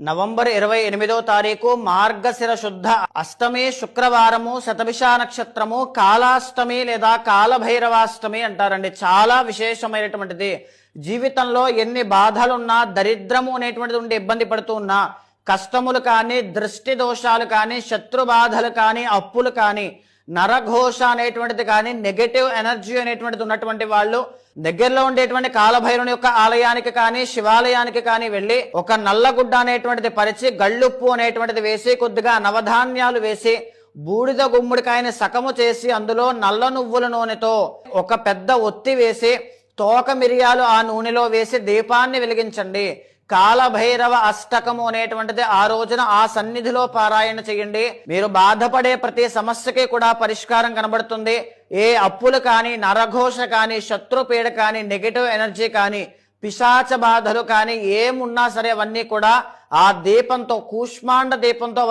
November ఇరవై ఎనిమిదో తారీఖు మార్గశిర శుద్ధ అష్టమి శుక్రవారము శతభిష నక్షత్రము కాలాష్టమి లేదా కాలభైరవాష్టమి అంటారండి. చాలా విశేషమైనటువంటిది. జీవితంలో ఎన్ని బాధలున్నా దరిద్రము అనేటువంటిది ఉండి ఇబ్బంది పడుతూ ఉన్నా కష్టములు కానీ దృష్టి దోషాలు కానీ శత్రు బాధలు కానీ అప్పులు కానీ నరఘోష అనేటువంటిది కానీ నెగటివ్ ఎనర్జీ అనేటువంటిది ఉన్నటువంటి వాళ్ళు దగ్గరలో ఉండేటువంటి కాలభైరుని యొక్క ఆలయానికి కానీ శివాలయానికి కానీ వెళ్ళి ఒక నల్లగుడ్డ అనేటువంటిది పరిచి గళ్ళుప్పు అనేటువంటిది వేసి కొద్దిగా నవధాన్యాలు వేసి బూడిద గుమ్మడికాయని సకము చేసి అందులో నల్ల నువ్వుల నూనెతో ఒక పెద్ద ఒత్తి వేసి తోక మిరియాలు ఆ నూనెలో వేసి దీపాన్ని వెలిగించండి. కాలభైరవ అష్టకము అనేటువంటిది ఆ రోజున ఆ సన్నిధిలో పారాయణ చేయండి. మీరు బాధపడే ప్రతి సమస్యకి కూడా పరిష్కారం కనబడుతుంది. ఏ అప్పులు కానీ నరఘోష కానీ శత్రుపీడ కానీ నెగిటివ్ ఎనర్జీ కానీ పిశాచ బాధలు కానీ ఏమున్నా సరే అవన్నీ కూడా ఆ దీపంతో కూష్మాండ దీపంతో